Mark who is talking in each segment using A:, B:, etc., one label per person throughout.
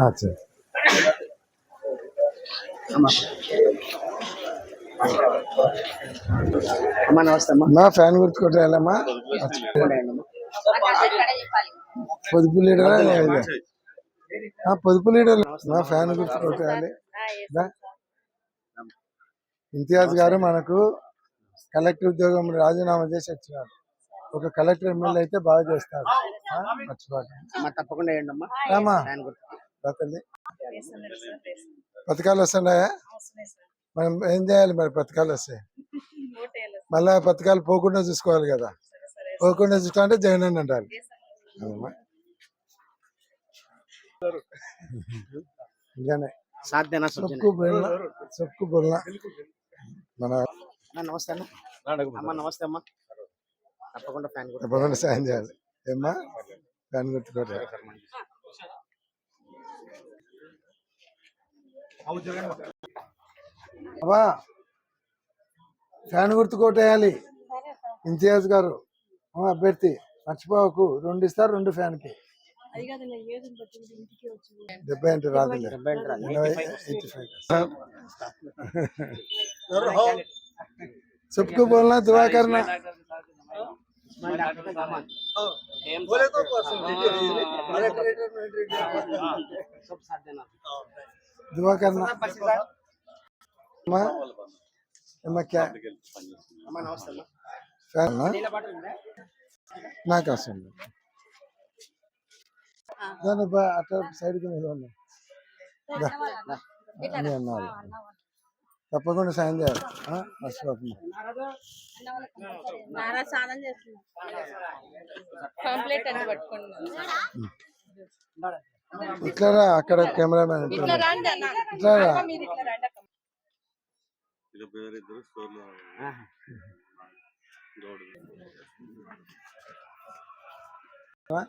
A: అచ్చా
B: అమ్మా నమస్తే అమ్మా.
A: నా ఫ్యాన్ గుర్తుకొట్టేయాలమ్మా. పొదుపు లీడర్ పొదుపు లీడర్ నా ఫ్యాన్ దా. ఇంతియాజ్ గారు మనకు కలెక్టర్ ఉద్యోగం రాజీనామా చేసి వచ్చినారు. ఒక కలెక్టర్ ఎమ్మెల్యే అయితే బాగా చేస్తారు. మర్చిపోకండి. పథకాలు వస్తున్నాయా? మనం ఏం చేయాలి మరి పథకాలు వస్తాయి మళ్ళా పథకాలు పోకుండా చూసుకోవాలి కదా. పోకుండా చూసుకోవాలంటే జగన్ అని మన
B: అమ్మా నమస్తే అమ్మా అమ్మా నమస్తే అమ్మా. తప్పకుండా ఫ్యాన్ గుర్తు
A: తప్పకుండా సాయం చేయాలి. ఏమ్మా? గుర్తుకోవాలి అబ్బా ఫ్యాన్ గుర్తు కొట్టేయాలి ఇంతియాజ్ గారు అభ్యర్థి మర్చిపోవకు రెండు ఇస్తారు రెండు ఫ్యాన్కి డెబ్బై అంటే రాదు
B: రాదు.
A: ఎనభై
B: 85
A: ఎయిటీ ఫైవ్ सबको बोलना दुआ करना
B: सब సాధ్యనా
A: दुआ करना अम्मा अम्मा क्या
B: అమ్మా నమస్తే అమ్మా
A: फैन ना
B: నీళ్ళ బాటిల్ ఉందా
A: నాకు వస్తుంది దాని బా- అట్లా సైడ్కి నిలవన్నా అని అన్నారు తప్పకుండా సాయం చేయాలి? మర్చిపోకుండా అక్కడ కెమెరామెన్. ఆ?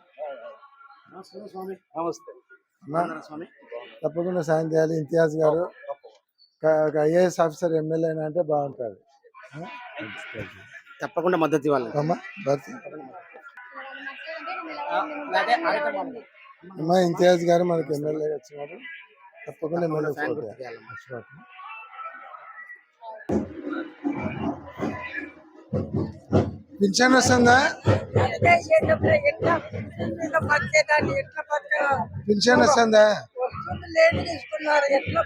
B: నమస్తే స్వామి. నమస్తే
A: అన్నా,
B: స్వామి.
A: తప్పకుండా సాయం చేయాలి. ఇంతియాజ్ గారు ఐఏఎస్ ఆఫీసర్ ఎమ్మెల్యే అంటే బాగుంటుంది?
B: తప్పకుండా మద్దతు ఇవ్వాలి.
A: అమ్మా ఇంతియాజ్ గారు మనకి ఎమ్మెల్యే వచ్చినారు. తప్పకుండా ఎమ్మెల్యే. పింఛన్ వస్తుందా? పింఛన్ వస్తుందా?
C: లేట్ తీసుకున్నారు. ఎట్లా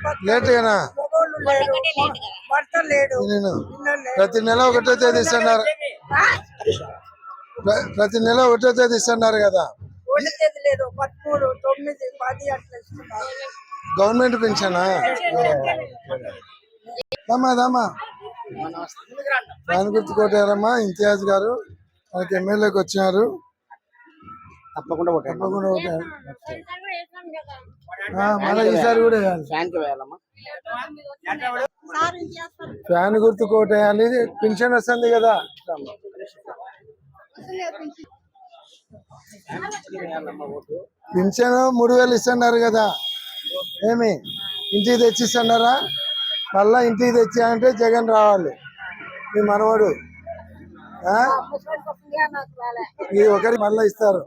C: భర్త లేడు
A: నేను ప్రతి నెల ఒకటో తేదీ ఇస్తున్నారు. ప్ర- ప్రతి నెల ఒకటో తేదీ ఇస్తున్నారు కదా. గవర్నమెంట్ దమ్మా దమ్మా
B: నమస్తే.
A: దాని గుర్తు కొట్టారమ్మా ఇంతియాజ్ గారు మనకి ఎమ్మెల్యేకి వచ్చినారు
B: తప్పకుండా ఓటేయండి
A: తప్పకుండా మళ్ళీ ఈసారి కూడా వేయాలి.
B: ఫ్యాన్కి వేయాలమ్మా.
A: ఫ్యాన్ గుర్తు కోటేయాలి పింఛన్ వస్తుంది కదా. పింఛన్ మూడు వేలు ఇస్తున్నారు కదా. ఏమి? ఇంటికి తెచ్చిస్తున్నారా? మళ్ళా ఇంటికి తెచ్చి అంటే జగన్ రావాలి. మీ మనవడు. ఆ? ఈ ఒకరి మళ్ళా ఇస్తారు.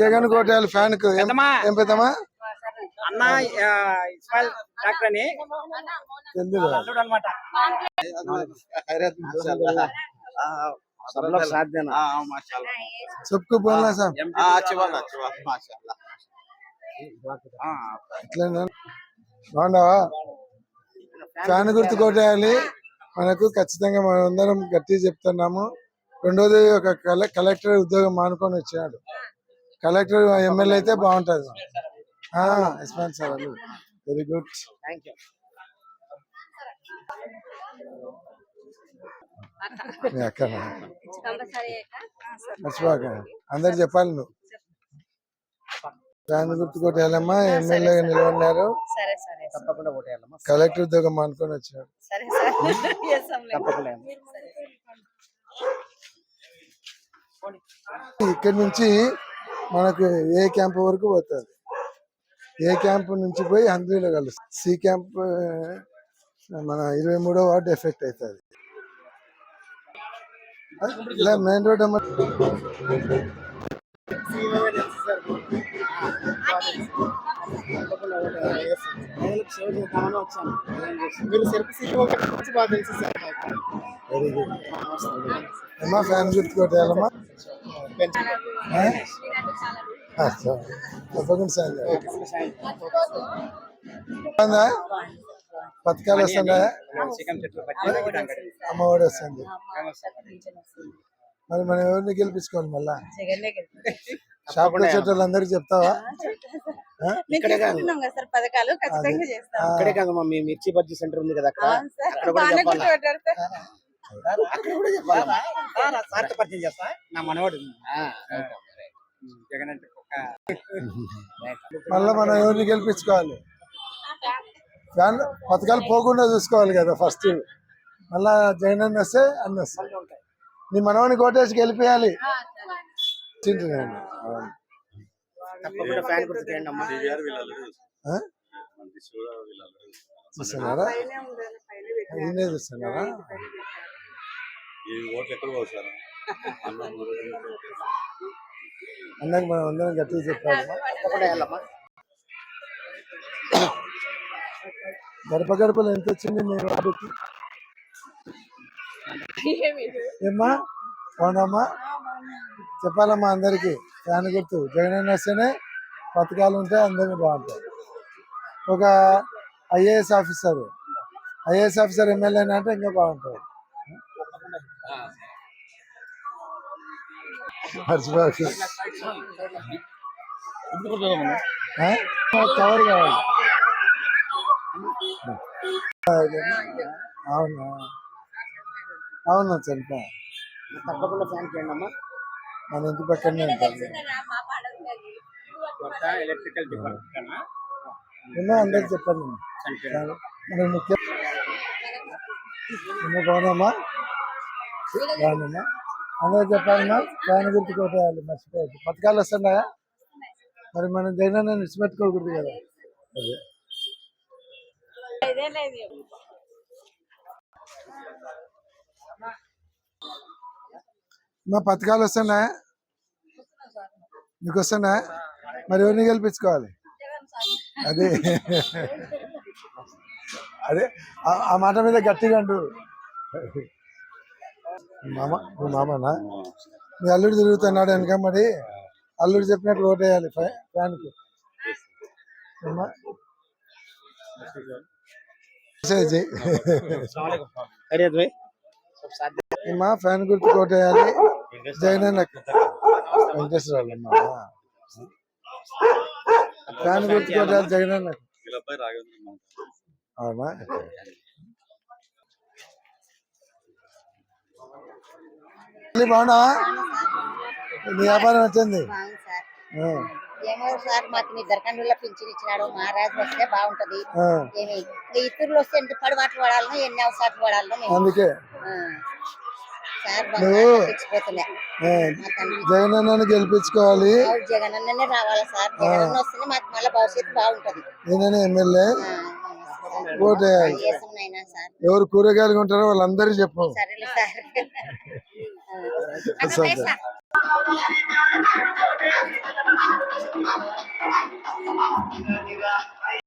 A: జగన్ కోటయాల ఫ్యాన్కు. ఫ్యాన్ గుర్తు కొట్టేయాలి. మనకు ఖచ్చితంగా మనందరం గట్టి చెప్తున్నాము. రెండోది ఒక కలెక్టర్ ఉద్యోగం మానుకొని వచ్చినాడు. కలెక్టర్ ఎమ్మెల్యే అయితే బాగుంటుంది. ఎస్మాన్ సార్ వెరీ గుడ్
B: థ్యాంక్
A: అక్క. మర్చిపోక అందరు చెప్పాలి నువ్వు. ఫ్యాన్ గుర్తు కొట్టేయాలమ్మా ఎమ్మెల్యే నిలబడినారు.
D: సరే సరే
B: తప్పకుండా ఓటేయాలమ్మా
A: కలెక్టర్ ఉద్యోగం మానుకొని వచ్చాడు ఇక్కడి నుంచి మనకు ఏ క్యాంప్ వరకు పోతుంది? ఏ క్యాంప్ నుంచి పోయి హంద్రీలో కలుస్తుంది సి క్యాంప్ మన ఇరవై మూడో వార్డు ఎఫెక్ట్ అవుతుంది. ఇలా మెయిన్ రోడ్ అమ్మ
B: ఫ్యామిలీ ఓటు
A: తప్పకుండా సాయం? పథకాలు వస్తున్నాయా అమ్మఒడి వస్తుంది మరి మనం ఎవరిని గెలిపించుకోవాలి మళ్ళా షాప్ వచ్చే వాళ్ళందరికీ చెప్తావా ఆ?
D: మేము తీసుకుంటున్నాం కదా సార్ పథకాలు ఖచ్చితంగా చేస్తాం
A: ఆ,
B: అక్కడే కదా మా మీ మిర్చి బజ్జీ సెంటర్ ఉంది కదా అక్కడ కూడా చెప్పాలా?
D: గుర్తుపట్టారు సార్
B: అక్కడ కూడా చెప్పాలా సార్తో పరిచయం చేస్తా నా మనవాడు జగన్ అంటే
A: మళ్ళా మనం ఎవరిని గెలిపించుకోవాలి? ఫ్యాన్ పథకాలు పోకుండా చూసుకోవాలి కదా ఫస్ట్. మళ్ళా జగన్ అన్న వస్తే అన్న నీ మనవని కోటేసి గెలిపేయాలి. తింటున్నాను? చూస్తున్నారా? చూస్తున్నారా?
E: ఈ ఓట్లు ఎక్కడ పోసారు?
A: అన్నకి మనం అందరం గట్టిగా
B: వెళ్ళమ్మా.
A: గడప గడపలు ఎంత వచ్చింది మీ వార్డుకి ఏమ్మా? అవునమ్మా చెప్పాలమ్మా అందరికి. ఫ్యాన్ గుర్తు. జగన్ వస్తేనే పథకాలు ఉంటాయి అందరికీ బాగుంటాయి. ఒక IAS officer. IAS officer MLA అంటే ఇంకా బాగుంటుంది? కవర్ కావాలి అవును? అవును చనిపా
B: తప్పకుండా ఫ్యాన్ చేయండి అమ్మా
A: మన ఇంటి పక్కనే ఉంటుంది
B: ఎలక్ట్రికల్ డిపార్ట్మెంట్
A: అందరికి చెప్పండి మన ముఖ్య బాగున్నామా బాగుందమ్మా అందరికి చెప్పాలమ్మా ఫ్యాన్ గుర్తు కొట్టేయాలి మర్చిపోవద్దు. పథకాలు వస్తున్నాయా? మరి మనం జగన్ విడిచిపెట్టుకోకూడదు కదా. అదే. మా పథకాలు వస్తున్నాయా? మీకు వస్తున్నాయా? మరి ఎవరిని గెలిపించుకోవాలి? అదే. అదే. ఆ- మాట మీద గట్టిగా అంటు మామ మామనా? మీ అల్లుడు తిరుగుతున్నాడు వెనక మరి. అల్లుడు చెప్పినట్టు ఓటేయాలి ఫ్యాన్కి. మా ఫ్యాన్ గుర్తు కోటేయాలి జైన్ వెంకటేశ్వరరావు ఫ్యాన్ గుర్తు కోటేయాలి జగన్
E: అన్నకు.
A: అవునా? మళ్ళీ బాగున్నావా? నీ వ్యాపారం వచ్చింది
F: ఏమో సార్ మాకు నీ దర్కండులో పింఛన్ ఇచ్చినాడు. మహారాజు వస్తే బాగుంటది. ఏమి ఇతరులు వస్తే ఎంత పడిబాట్లు పడాలనో ఎన్ని అవసరాలు పడాలనో మేము
A: అందుకే.
F: మా
A: జగన్ అన్నని గెలిపించుకోవాలి.
F: జగన్ అన్ననే రావాలా సార్. జగన్ అన్న వస్తేనే మాకు మళ్ళీ భవిష్యత్తు బాగుంటది.
A: ఎమ్మెల్యే. ఎవరు కూరగాయలు కొంటారో వాళ్ళందరికీ చెప్పు.
F: అక్కడ
A: సరే.
F: వేస్తా.